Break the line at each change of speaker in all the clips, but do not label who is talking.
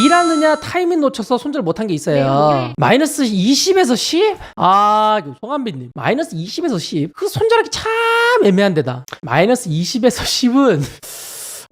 일하느냐 타이밍 놓쳐서 손절 못한 게
네,
있어요.
목요일.
마이너스 20에서 10? 아, 이거 송한빈님. 마이너스 20에서 10? 그 손절하기 참 애매한 데다. 마이너스 20에서 10은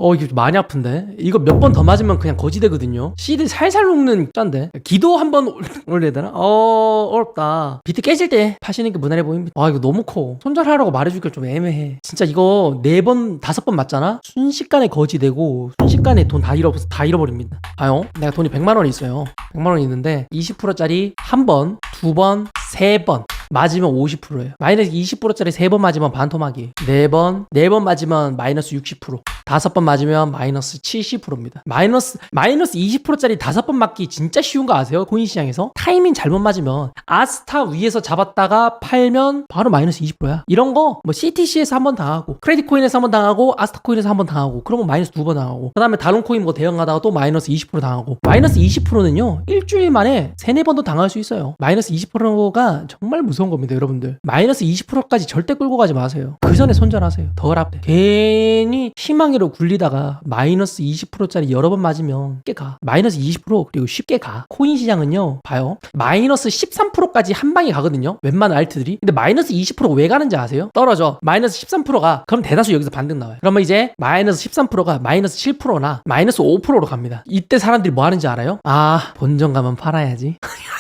어, 좀 많이 아픈데? 이거 몇 번 더 맞으면 그냥 거지 되거든요. CD 살살 녹는 짠데. 기도 한번 올- 올려야 되나? 어, 어렵다. 비트 깨질 때 파시는 게 무난해 보입니다. 아, 이거 너무 커. 손절하라고 말해주기가 좀 애매해. 진짜 이거 네 번, 다섯 번 맞잖아? 순식간에 거지 되고, 순식간에 돈 다 잃어, 다 잃어버립니다. 아요? 내가 돈이 100만 원 있어요. 100만 원 있는데, 20%짜리 한 번, 두 번, 세 번. 맞으면 50%예요. 마이너스 20%짜리 세 번 맞으면 반토막이. 네 번, 네 번 맞으면 마이너스 60%. 다섯 번 맞으면 마이너스 70%입니다. 마이너스 마이너스 20%짜리 다섯 번 맞기 진짜 쉬운 거 아세요? 코인 시장에서 타이밍 잘못 맞으면 아스타 위에서 잡았다가 팔면 바로 마이너스 20%야. 이런 거 뭐 CTC에서 한 번 당하고 크레딧 코인에서 한 번 당하고 아스타 코인에서 한 번 당하고 그러면 마이너스 두 번 당하고 그다음에 다른 코인 뭐 대응하다가 또 마이너스 20% 당하고 마이너스 20%는요 일주일 만에 세네 번도 당할 수 있어요. 마이너스 20%가 정말 무서운 겁니다, 여러분들. 마이너스 20%까지 절대 끌고 가지 마세요. 그 전에 손절하세요. 덜 아프. 괜히 희망 으로 굴리다가 마이너스 20%짜리 여러 번 맞으면 쉽게 가. 마이너스 20% 그리고 쉽게 가. 코인 시장은요, 봐요. 마이너스 13%까지 한 방에 가거든요. 웬만한 알트들이. 근데 마이너스 20%왜 가는지 아세요? 떨어져. 마이너스 13%가 그럼 대다수 여기서 반등 나와요. 그러면 이제 마이너스 13%가 마이너스 7%나 마이너스 5%로 갑니다. 이때 사람들이 뭐 하는지 알아요? 아, 본전 가면 팔아야지.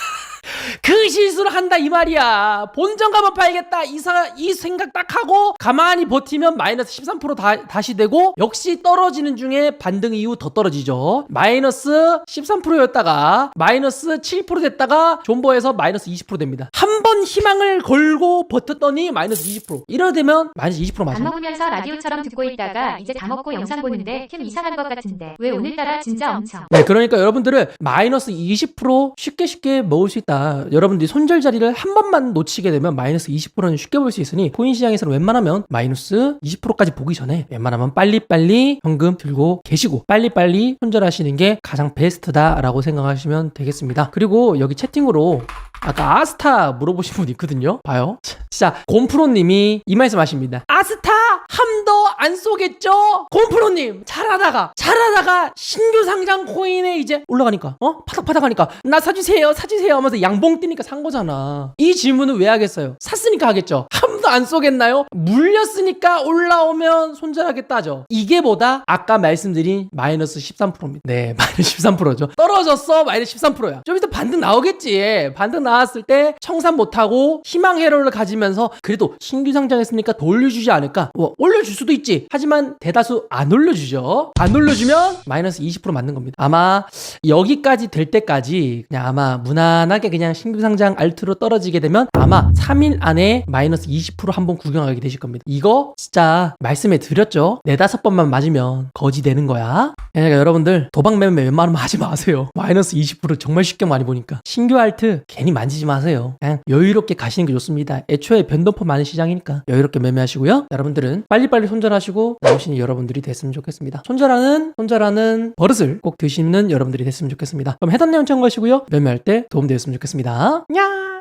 그 실수를 한다 이 말이야. 본전 가면 팔겠다 이사 이 생각 딱 하고 가만히 버티면 마이너스 13% 다, 다시 되고 역시 떨어지는 중에 반등 이후 더 떨어지죠. 마이너스 13%였다가 마이너스 7% 됐다가 존버에서 마이너스 20% 됩니다. 한 번 희망을 걸고 버텼더니 마이너스 20% 이러 되면 마이너스
20%밥
맞아요.
먹으면서 라디오처럼 듣고 있다가 이제 다 먹고 영상 보는데 캠 이상한 것 같은데 왜 오늘따라 진짜 엄청
네, 그러니까 여러분들은 마이너스 20% 쉽게 쉽게 먹을 수 있다. 여러분들이 손절 자리를 한 번만 놓치게 되면 마이너스 20%는 쉽게 볼 수 있으니 코인 시장에서는 웬만하면 마이너스 20%까지 보기 전에 웬만하면 빨리빨리 현금 들고 계시고 빨리빨리 손절하시는 게 가장 베스트다라고 생각하시면 되겠습니다. 그리고 여기 채팅으로 아까 아스타 물어보신 분 있거든요. 봐요. 진짜 곰프로님이 이 말씀 하십니다. 아스타 함도 안 쏘겠죠? 곰프로님 잘하다가 잘하다가 신규 상장 코인에 이제 올라가니까 어 파닥파닥 하니까 나 사주세요 사주세요 하면서 양봉 뛰니까 산 거잖아. 이 질문은 왜 하겠어요? 샀으니까 하겠죠. 안 쏘겠나요? 물렸으니까 올라오면 손절하겠다죠. 이게 보다 아까 말씀드린 마이너스 13%입니다. 네 마이너스 13%죠. 떨어졌어 마이너스 13%야. 좀 이따 반등 나오겠지. 반등 나왔을 때 청산 못하고 희망 회로를 가지면서 그래도 신규 상장했으니까 더 올려주지 않을까? 뭐 올려줄 수도 있지. 하지만 대다수 안 올려주죠. 안 올려주면 마이너스 20% 맞는 겁니다. 아마 여기까지 될 때까지 그냥 아마 무난하게 그냥 신규 상장 알트로 떨어지게 되면 아마 3일 안에 마이너스 20% 한번 구경하게 되실 겁니다. 이거 진짜 말씀해 드렸죠. 네다섯 번만 맞으면 거지 되는 거야. 그러니까 여러분들 도박 매매 웬만하면 하지 마세요. 마이너스 20% 정말 쉽게 많이 보니까 신규 알트 괜히 만지지 마세요. 그냥 여유롭게 가시는 게 좋습니다. 애초에 변동폭 많은 시장이니까 여유롭게 매매하시고요. 여러분들은 빨리빨리 손절하시고 나오시는 여러분들이 됐으면 좋겠습니다. 손절하는 손절하는 버릇을 꼭 드시는 여러분들이 됐으면 좋겠습니다. 그럼 해당 내용 참고하시고요. 매매할 때 도움되었으면 좋겠습니다. 냐!